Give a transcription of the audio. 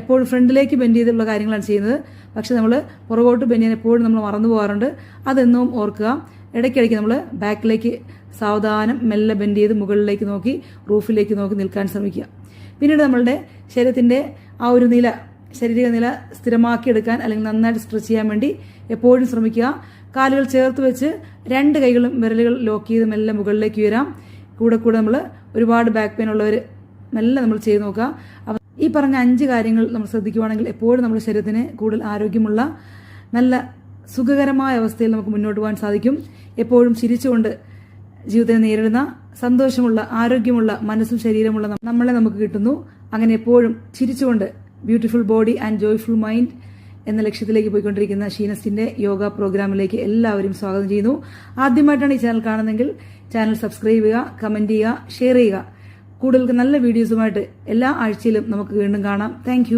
എപ്പോഴും ഫ്രണ്ടിലേക്ക് ബെൻഡ് ചെയ്തിട്ടുള്ള കാര്യങ്ങളാണ് ചെയ്യുന്നത്. പക്ഷെ നമ്മൾ പുറകോട്ട് ബെൻഡ് ചെയ്യാൻ എപ്പോഴും നമ്മൾ മറന്നു പോകാറുണ്ട്. അതെന്നും ഓർക്കുക. ഇടയ്ക്കിടയ്ക്ക് നമ്മൾ ബാക്കിലേക്ക് സാവധാനം മെല്ലെ ബെൻഡ് ചെയ്ത് മുകളിലേക്ക് നോക്കി റൂഫിലേക്ക് നോക്കി നിൽക്കാൻ ശ്രമിക്കുക. പിന്നീട് നമ്മളുടെ ശരീരത്തിന്റെ ആ ഒരു നില ശരീര നില സ്ഥിരമാക്കി എടുക്കാൻ അല്ലെങ്കിൽ നന്നായിട്ട് സ്ട്രെച്ച് ചെയ്യാൻ വേണ്ടി എപ്പോഴും ശ്രമിക്കുക. കാലുകൾ ചേർത്ത് വെച്ച് രണ്ട് കൈകളും വിരലുകൾ ലോക്ക് ചെയ്ത് മെല്ലെ മുകളിലേക്ക് ഉയരാം. കൂടെ കൂടെ നമ്മൾ ഒരുപാട് ബാക്ക് പെയിൻ ഉള്ളവർ മെല്ലെ നമ്മൾ ചെയ്ത് നോക്കുക. ഈ പറഞ്ഞ അഞ്ച് കാര്യങ്ങൾ നമ്മൾ ശ്രദ്ധിക്കുവാണെങ്കിൽ എപ്പോഴും നമ്മുടെ ശരീരത്തിന് കൂടുതൽ ആരോഗ്യമുള്ള നല്ല സുഖകരമായ അവസ്ഥയിൽ നമുക്ക് മുന്നോട്ട് പോകാൻ സാധിക്കും. എപ്പോഴും ചിരിച്ചുകൊണ്ട് ജീവിതത്തെ നേരിടുന്ന സന്തോഷമുള്ള ആരോഗ്യമുള്ള മനസ്സും ശരീരമുള്ള നമ്മളെ നമുക്ക് കിട്ടുന്നു. അങ്ങനെ എപ്പോഴും ചിരിച്ചുകൊണ്ട് beautiful body and joyful mind എന്ന ലക്ഷ്യത്തിലേക്ക് പോയിക്കൊണ്ടിരിക്കുന്ന ഷീനസിന്റെ യോഗ പ്രോഗ്രാമിലേക്ക് എല്ലാവരും സ്വാഗതം ചെയ്യുന്നു. ആദ്യമായിട്ടാണ് ഈ ചാനൽ കാണുന്നതെങ്കിൽ ചാനൽ സബ്സ്ക്രൈബ് ചെയ്യുക കമന്റ് ചെയ്യുക ഷെയർ ചെയ്യുക. കൂടുതൽ നല്ല വീഡിയോസുമായിട്ട് എല്ലാ ആഴ്ചയിലും നമുക്ക് വീണ്ടും കാണാം. താങ്ക്